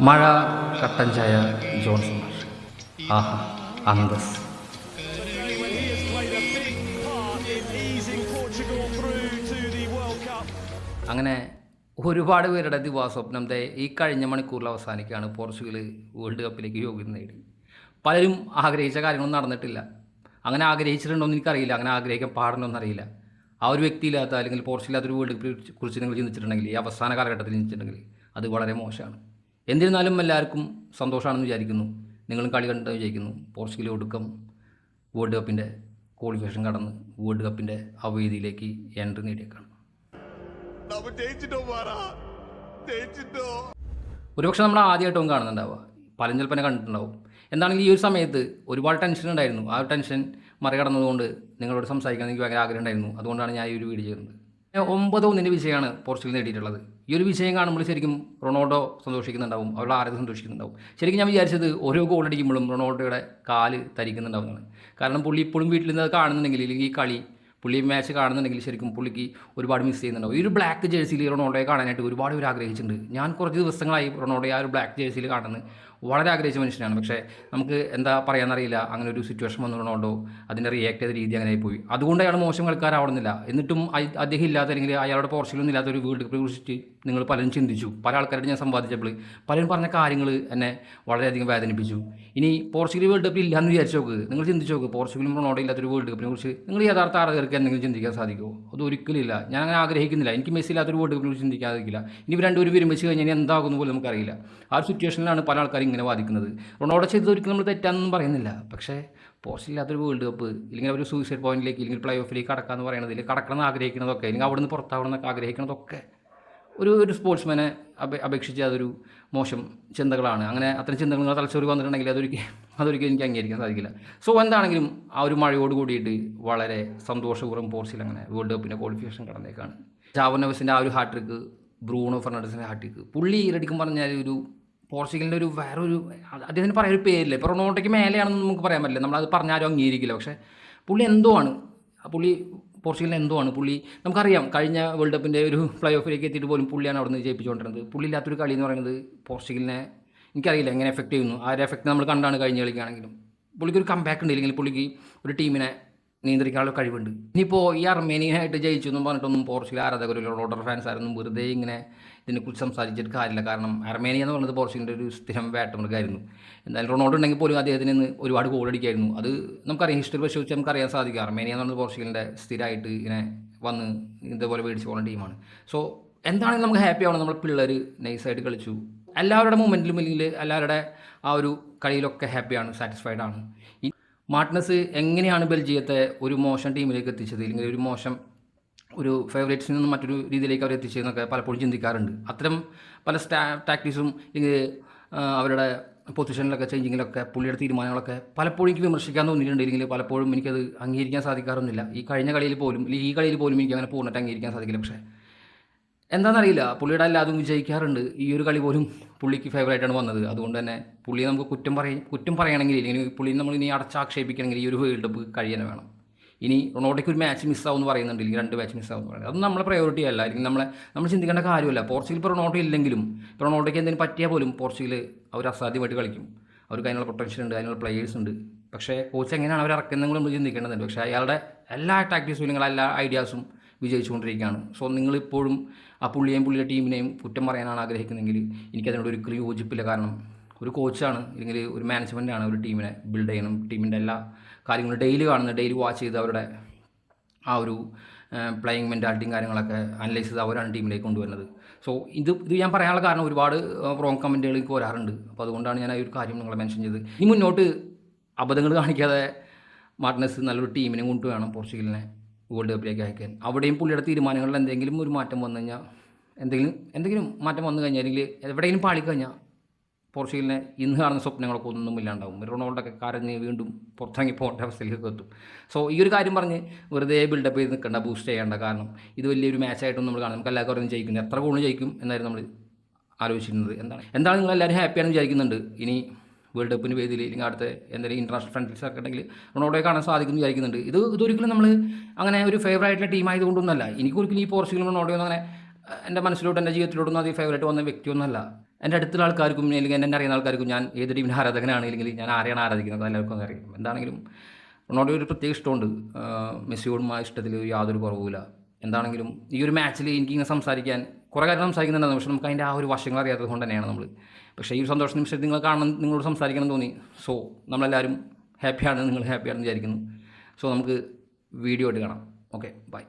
മഴ കട്ടൻ ചായ ജോൺസൺ ആഹാ അന്തസ്. അങ്ങനെ ഒരുപാട് പേരുടെ ദിവാസ്വപ്നം ദേ ഈ കഴിഞ്ഞ മണിക്കൂറിൽ അവസാനിക്കുകയാണ് പോർച്ചുഗൽ വേൾഡ് കപ്പിലേക്ക് യോഗ്യത നേടി. പലരും ആഗ്രഹിച്ച കാര്യങ്ങളൊന്നും നടന്നിട്ടില്ല. അങ്ങനെ ആഗ്രഹിച്ചിട്ടുണ്ടോ എന്ന് എനിക്കറിയില്ല. അങ്ങനെ ആഗ്രഹിക്കാൻ പാടണമെന്ന് അറിയില്ല. ആ ഒരു വ്യക്തിയില്ലാത്ത അല്ലെങ്കിൽ പോർച്ചുഗൽ അതൊരു വേൾഡ് കപ്പിനെ കുറിച്ച് നിങ്ങൾ ചിന്തിച്ചിട്ടുണ്ടെങ്കിൽ ഈ അവസാന കാലഘട്ടത്തിൽ ചിന്തിച്ചിട്ടുണ്ടെങ്കിൽ അത് വളരെ മോശമാണ്. എന്നിരുന്നാലും എല്ലാവർക്കും സന്തോഷമാണെന്ന് വിചാരിക്കുന്നു. നിങ്ങളും കളി കണ്ടെന്ന് വിചാരിക്കുന്നു. പോർച്ചുഗൽ ഒടുക്കം വേൾഡ് കപ്പിന്റെ ക്വാളിഫിക്കേഷൻ കടന്ന് വേൾഡ് കപ്പിന്റെ ആ വേദിയിലേക്ക് എൻട്രി നേടിയേക്കാണ്. ഒരുപക്ഷെ നമ്മൾ ആദ്യമായിട്ടും കാണുന്നുണ്ടാവുക. പലഞ്ചൽപ്പനെ കണ്ടിട്ടുണ്ടാവും. എന്താണെങ്കിൽ ഈ ഒരു സമയത്ത് ഒരുപാട് ടെൻഷൻ ഉണ്ടായിരുന്നു. ആ ഒരു ടെൻഷൻ മറികടന്നതുകൊണ്ട് നിങ്ങളോട് സംസാരിക്കാൻ എനിക്ക് ഭയങ്കര ആഗ്രഹം ഉണ്ടായിരുന്നു. അതുകൊണ്ടാണ് ഞാൻ ഈ ഒരു വീഡിയോ ചെയ്യുന്നത്. ഒമ്പത് ഒന്നിന്റെ വിജയമാണ് പോർച്ചുഗൽ നേടിയിട്ടുള്ളത്. ഈ ഒരു വിജയം കാണുമ്പോൾ ശരിക്കും റൊണാൾഡോ സന്തോഷിക്കുന്നുണ്ടാവും അവരുടെ ആരോഗ്യം സന്തോഷിക്കുന്നുണ്ടാവും. ശരിക്കും ഞാൻ വിചാരിച്ചത് ഓരോ ഗോൾ അടിക്കുമ്പോഴും റൊണാൾഡോയുടെ കാൽ തരിക്കുന്നുണ്ടാവുന്നതാണ് കാരണം പുള്ളി ഇപ്പോഴും വീട്ടിൽ നിന്ന് കാണുന്നുണ്ടെങ്കിൽ അല്ലെങ്കിൽ ഈ കളി പുള്ളി മാച്ച് കാണുന്നുണ്ടെങ്കിൽ ശരിക്കും പുള്ളിക്ക് ഒരുപാട് മിസ് ചെയ്യുന്നുണ്ടാവും. ഈ ഒരു ബ്ലാക്ക് ജേഴ്സിയിൽ റൊണാൾഡോയെ കാണാനായിട്ട് ഒരുപാട് പേര് ആഗ്രഹിച്ചിട്ടുണ്ട്. ഞാൻ കുറച്ച് ദിവസങ്ങളായി റൊണാൾഡോയെ ആ ഒരു ബ്ലാക്ക് ജേഴ്സിയിൽ കാണുന്നത്. വളരെ ആഗ്രഹിച്ച മനുഷ്യനാണ്. പക്ഷേ നമുക്ക് എന്താ പറയാനറിയില്ല അങ്ങനെ ഒരു സിറ്റുവേഷൻ വന്നു റൊണാൾഡോ അതിന്റെ റിയാക്ട് ചെയ്ത രീതി അങ്ങനെ പോയി. അതുകൊണ്ട് അയാൾ മോശം കളിക്കാരാവണമെന്നില്ല. എന്നിട്ടും അദ്ദേഹം ഇല്ലാത്ത അല്ലെങ്കിൽ അയാളുടെ പോർച്ചുഗലൊന്നും ഇല്ലാത്ത ഒരു വേൾഡ് കുറിച്ചിട്ട് നിങ്ങൾ പലരും ചിന്തിച്ചു. പല ആൾക്കാരോട് ഞാൻ സംവാദിച്ചപ്പോൾ പലരും പറഞ്ഞ കാര്യങ്ങൾ എന്നെ വളരെയധികം വേദനിപ്പിച്ചു. ഇനി പോർച്ചുഗൽ വേൾഡ് കപ്പിൽ ഇല്ലാന്ന് വിചാരിച്ചു നോക്ക്. നിങ്ങൾ ചിന്തിച്ചു നോക്ക്. പോർച്ചുഗലും റൊണാൾഡോ ഇല്ലാത്തൊരു വേൾഡ് കപ്പിനെ കുറിച്ച് നിങ്ങൾ യഥാർത്ഥ ആളുകൾക്ക് എന്തെങ്കിലും ചിന്തിക്കാൻ സാധിക്കുമോ അത് ഇല്ല. ഞാൻ അങ്ങനെ ആഗ്രഹിക്കുന്നില്ല. എനിക്ക് മെസ്സി ഇല്ലാത്തൊരു വേൾഡ് കപ്പിനെ കുറിച്ച് ചിന്തിക്കാൻ സാധിക്കില്ല ഇനി രണ്ടുപേരും വിരമിച്ച് കഴിഞ്ഞാൽ എന്താകുന്നു പോലും നമുക്കറിയില്ല. ആ ഒരു സിറ്റുവേഷനിലാണ് പല ആൾക്കാരും ഇങ്ങനെ വാദിക്കുന്നത്. റൊണാൾഡോ ചെയ്തത് ഒരിക്കലും നമ്മൾ തെറ്റാണെന്നും പറയുന്നില്ല. പക്ഷേ പോസ്റ്റ് ഇല്ലാത്തൊരു വേൾഡ് കപ്പ് ഇല്ലെങ്കിൽ ഒരു സൂയിസൈഡ് പോയിന്റിലേക്ക് ഇല്ലെങ്കിൽ പ്ലേ ഓഫിലേക്ക് കടക്കാന്ന് പറയുന്നത് ഇല്ലെങ്കിൽ കടക്കണം എന്ന് ആഗ്രഹിക്കുന്നതൊക്കെ അല്ലെങ്കിൽ അവിടെ നിന്ന് പുറത്താവണം എന്നൊക്കെ ആഗ്രഹിക്കുന്നതൊക്കെ ഒരു ഒരു സ്പോർട്സ്മാനെ അപേ അപേക്ഷിച്ച് അതൊരു മോശം ചിന്തകളാണ്. അങ്ങനെ അത്തരം ചിന്തകൾ നിങ്ങൾ തലച്ചോറി വന്നിട്ടുണ്ടെങ്കിൽ അതൊരിക്കലും അതൊരിക്കലും എനിക്ക് അംഗീകരിക്കാൻ സാധിക്കില്ല. സോ എന്താണെങ്കിലും ആ ഒരു മഴയോട് കൂടിയിട്ട് വളരെ സന്തോഷപൂർവം പോർച്ചുഗൽ അങ്ങനെ വേൾഡ് കപ്പിന്റെ ക്വാളിഫിക്കേഷൻ കടന്നേക്കാണ്. ജാവനവസിന്റെ ആ ഒരു ഹാട്രിക്ക് ബ്രൂണോ ഫെർണാണ്ടസിന്റെ ഹാട്രിക്ക് പുള്ളി ഇരടിക്കും പറഞ്ഞാൽ ഒരു പോർച്ചുഗലിന്റെ ഒരു വേറൊരു അദ്ദേഹത്തിന് പറയാൻ ഒരു പേരില്ല. ഇപ്പോൾ റൊണോട്ടയ്ക്ക് മേലെയാണെന്ന് നമുക്ക് പറയാൻ പറ്റില്ല. നമ്മളത് പറഞ്ഞാലും അംഗീകരിക്കില്ല. പക്ഷേ പുള്ളി എന്തോ ആണ് പുള്ളി പോർച്ചുഗലിന് എന്തോ ആണ് പുള്ളി നമുക്കറിയാം കഴിഞ്ഞ വേൾഡ് കപ്പിന്റെ ഒരു പ്ലേ ഓഫിലേക്ക് എത്തിയിട്ട് പോലും പുള്ളിയാണ് അവിടെ നിന്ന് ജയിപ്പിച്ചുകൊണ്ടിരുന്നത്. പുള്ളി ഇല്ലാത്തൊരു കളി എന്ന് പറയുന്നത് പോർച്ചുഗലിനെ എനിക്കറിയില്ല എങ്ങനെ എഫക്റ്റ് ചെയ്യുന്നു. ആ ഒരു എഫക്റ്റ് നമ്മൾ കണ്ടാണ് കഴിഞ്ഞ കളിക്കാണെങ്കിലും. പുള്ളിക്ക് ഒരു കമ്പാക്ക് ഉണ്ട് ഇല്ലെങ്കിൽ പുള്ളിക്ക് ഒരു ടീമിനെ നിയന്ത്രിക്കാനുള്ള കഴിവുണ്ട്. ഇനിയിപ്പോൾ ഈ അർമേനിയനായിട്ട് ജയിച്ചു എന്നും പറഞ്ഞിട്ടൊന്നും പോർച്ചുഗൽ ആരാധകർ റോഡർ ഫാൻസ് ആരൊന്നും വെറുതെ ഇങ്ങനെ ഇതിനെക്കുറിച്ച് സംസാരിച്ചിട്ട് കാര്യമില്ല. കാരണം അർമേനിയ എന്ന് പറയുന്നത് പോർച്ചുഗലിന്റെ ഒരു സ്ഥിരം വേട്ടമൃഗമായിരുന്നു എന്തായാലും റൊണാൾഡോ ഉണ്ടെങ്കിൽ പോലും അദ്ദേഹത്തിന് ഇന്ന് ഒരുപാട് ഗോൾ അടിക്കായിരുന്നു. അത് നമുക്കറിയാം ഹിസ്റ്ററി പരിശോധിച്ച് നമുക്കറിയാൻ സാധിക്കും. അർമേനിയ എന്ന് പറയുന്നത് പോർച്ചുഗലിന്റെ സ്ഥിരമായിട്ട് ഇങ്ങനെ വന്ന് ഇതേപോലെ മേടിച്ച് പോകുന്ന ടീമാണ് സോ എന്താണെങ്കിലും നമുക്ക് ഹാപ്പി ആവണം. നമ്മൾ പിള്ളേർ നൈസായിട്ട് കളിച്ചു. എല്ലാവരുടെ മൂമെന്റിലും അല്ലെങ്കിൽ എല്ലാവരുടെ ആ ഒരു കളിയിലൊക്കെ ഹാപ്പിയാണ് സാറ്റിസ്ഫൈഡ് ആണ്. മാർട്ടിനസ് എങ്ങനെയാണ് ബെൽജിയത്തെ ഒരു മോശം ടീമിലേക്ക് എത്തിച്ചത്? അല്ലെങ്കിൽ ഒരു മോശം ഒരു ഫേവറേറ്റ്സിൽ നിന്നും മറ്റൊരു രീതിയിലേക്ക് അവർ എത്തിച്ചതെന്നൊക്കെ പലപ്പോഴും ചിന്തിക്കാറുണ്ട്. അത്തരം പല സ്റ്റാ ടാക്ടീസും അല്ലെങ്കിൽ അവരുടെ പൊസിഷനിലൊക്കെ ചേഞ്ചിങ്ങിലൊക്കെ പുള്ളിയുടെ തീരുമാനങ്ങളൊക്കെ പലപ്പോഴും എനിക്ക് വിമർശിക്കാൻ തോന്നിയിട്ടുണ്ട്. ഇല്ലെങ്കിൽ പലപ്പോഴും എനിക്കത് അംഗീകരിക്കാൻ സാധിക്കാറൊന്നുമില്ല. ഈ കഴിഞ്ഞ കളിയിൽ പോലും ഈ കളിയിൽ പോലും എനിക്ക് അങ്ങനെ പൂർണമായിട്ട് അംഗീകരിക്കാൻ സാധിക്കില്ല. പക്ഷേ എന്താണെന്നറിയില്ല പുള്ളിയുടെ എല്ലാതും വിജയിക്കാറുണ്ട്. ഈ ഒരു കളി പോലും പുള്ളിക്ക് ഫേവറേറ്റാണ് വന്നത്. അതുകൊണ്ട് തന്നെ പുള്ളിയെ നമുക്ക് കുറ്റം പറയും കുറ്റം പറയണമെങ്കിൽ ഇല്ലെങ്കിൽ പുള്ളിയെ നമ്മൾ ഇനി അടച്ചാക്ഷേപിക്കണമെങ്കിൽ ഈ ഒരു വേൾഡ് കപ്പ് കഴിയാൻ വേണം. ഇനി റൊണോട്ടയ്ക്ക് ഒരു മാച്ച് മിസ്സാവും എന്ന് പറയുന്നുണ്ട്. ഇല്ലെങ്കിൽ രണ്ട് മാച്ച് മിസ്സാവും എന്ന് പറയുന്നത് അത് നമ്മളെ പ്രയോറിറ്റി അല്ല. അല്ലെങ്കിൽ നമ്മളെ നമ്മൾ ചിന്തിക്കേണ്ട കാര്യമല്ല. പോർച്ചുഗൽ ഇപ്പോൾ റൊണോട്ടോ ഇല്ലെങ്കിലും ഇപ്പോൾ റൊണോട്ടയ്ക്ക് എന്തെങ്കിലും പറ്റിയാൽ പോലും പോർച്ചുഗൽ അവർ അസാധ്യമായിട്ട് കളിക്കും. അവർക്ക് അതിനുള്ള പൊട്ടൻഷ്യൽ ഉണ്ട് അതിനുള്ള പ്ലേയേഴ്സ് ഉണ്ട്. പക്ഷേ കോച്ച് എങ്ങനെയാണ് അവർ ഇറക്കുന്നതെങ്കിലും നമ്മൾ ചിന്തിക്കേണ്ടതുണ്ട്. പക്ഷേ അയാളുടെ എല്ലാ ടാക്ടീസും എല്ലാ ഐഡിയാസും വിജയിച്ചുകൊണ്ടിരിക്കുകയാണ്. സോ നിങ്ങളിപ്പോഴും ആ പുള്ളിയെയും പുള്ളിയുടെ ടീമിനെയും കുറ്റം പറയാനാണ് ആഗ്രഹിക്കുന്നതെങ്കിൽ എനിക്കതിനോട് ഒരിക്കലും യോജിപ്പില്ല. കാരണം ഒരു കോച്ചാണ് അല്ലെങ്കിൽ ഒരു മാനേജ്മെന്റാണ് ഒരു ടീമിനെ ബിൽഡ് ചെയ്യണം. ടീമിന്റെ എല്ലാ കാര്യങ്ങളും ഡെയിലി കാണുന്നത് ഡെയിലി വാച്ച് ചെയ്ത് അവരുടെ ആ ഒരു പ്ലേയിങ് മെന്റാലിറ്റിയും കാര്യങ്ങളൊക്കെ അനലൈസ് ചെയ്ത് അവരാണ് ടീമിലേക്ക് കൊണ്ടുവരുന്നത്. സോ ഇത് ഇത് ഞാൻ പറയാനുള്ള കാരണം ഒരുപാട് റോങ് കമന്റുകൾ എനിക്ക് വരാറുണ്ട്. അപ്പോൾ അതുകൊണ്ടാണ് ഞാൻ ആ ഒരു കാര്യം നിങ്ങളെ മെൻഷൻ ചെയ്തത്. ഇനി മുന്നോട്ട് അബദ്ധങ്ങൾ കാണിക്കാതെ മാർട്ടിനസ് നല്ലൊരു ടീമിനെ കൊണ്ടുവേണം പോർച്ചുഗലിനെ. വേൾഡ് കപ്പിലേക്ക് അയക്കാൻ. അവിടെയും പുള്ളിയുടെ തീരുമാനങ്ങളിൽ എന്തെങ്കിലും ഒരു മാറ്റം വന്നു കഴിഞ്ഞാൽ എന്തെങ്കിലും എന്തെങ്കിലും മാറ്റം വന്നു കഴിഞ്ഞാൽ അല്ലെങ്കിൽ എവിടെയെങ്കിലും പാളിക്കഴിഞ്ഞാൽ പോർച്ചുഗലിനെ ഇന്ന് കാണുന്ന സ്വപ്നങ്ങളൊക്കെ ഒന്നും ഇല്ലാണ്ടാവും. റൊണാൾഡൊക്കെ കരഞ്ഞ് വീണ്ടും പുറത്തിറങ്ങി പോകേണ്ട അവസ്ഥയിലേക്ക് എത്തും. സോ ഈ ഒരു കാര്യം പറഞ്ഞ് വെറുതെ ബിൽഡപ്പ് ചെയ്ത് നിൽക്കേണ്ട ബൂസ്റ്റ് ചെയ്യേണ്ട. കാരണം ഇത് വലിയൊരു മാച്ചായിട്ടൊന്നും നമ്മൾ കാണും. നമുക്ക് എല്ലാവർക്കും അറിയാം ജയിക്കും. എത്ര ഗോൾ ജയിക്കും എന്നായിരുന്നു നമ്മൾ ആലോചിച്ചിരുന്നത്. എന്താണ് എന്താണ് നിങ്ങൾ എല്ലാവരും ഹാപ്പിയാണെന്ന് വിചാരിക്കുന്നുണ്ട്? ഇനി വേൾഡ് കപ്പിന് വേദിയിൽ അല്ലെങ്കിൽ അടുത്ത എന്തെങ്കിലും ഇന്റർനാഷണൽ ഫ്രണ്ട്സ് ഒക്കെ ഉണ്ടെങ്കിൽ റൊണാൾഡോയെ കാണാൻ സാധിക്കുന്നു വിചാരിക്കുന്നുണ്ട്. ഇത് ഇതൊരിക്കലും നമ്മൾ അങ്ങനെ ഒരു ഫേവറേറ്റ് ആയിട്ടുള്ള ടീം ആയതുകൊണ്ടൊന്നല്ല എനിക്കൊരിക്കലും ഈ പോർച്ചുഗൽ റൊണാൾഡോ അങ്ങനെ എന്റെ മനസ്സിലോട്ട് എന്റെ ജീവിതത്തിലോട്ടൊന്നും അത് ഫേവറേറ്റ് വന്ന വ്യക്തിയൊന്നുമല്ല. എന്റെ അടുത്തുള്ള ആൾക്കാർക്കും അല്ലെങ്കിൽ എന്നെ അറിയുന്ന ആൾക്കാർക്കും ഞാൻ ഏത് ടീമിന്റെ ആരാധകനാണെങ്കിലും ഞാൻ ആരെയാണ് ആരാധിക്കുന്നത് എല്ലാവർക്കും അറിയാം. എന്താണെങ്കിലും റൊണാൾഡോ ഒരു പ്രത്യേക ഇഷ്ടമുണ്ട്. മെസ്സിയോടും ആ ഇഷ്ടത്തിൽ യാതൊരു കുറവുമില്ല. എന്താണെങ്കിലും ഈ ഒരു മാച്ചിൽ എനിക്ക് എനിക്കിങ്ങനെ സംസാരിക്കാൻ കുറേ കാര്യം സംസാരിക്കുന്നുണ്ടായിരുന്നു. പക്ഷേ നമുക്ക് അതിന്റെ ആ ഒരു വശങ്ങൾ അറിയാത്തത് കൊണ്ട് തന്നെയാണ് നമ്മൾ പക്ഷേ ഈ ഒരു സന്തോഷ നിമിഷത്തിൽ നിങ്ങൾ കാണണം നിങ്ങളോട് സംസാരിക്കണം തോന്നി. സോ നമ്മളെല്ലാവരും ഹാപ്പിയാണ് നിങ്ങൾ ഹാപ്പിയാണെന്ന് വിചാരിക്കുന്നു. സോ നമുക്ക് വീഡിയോ ആയിട്ട് കാണാം. Okay bye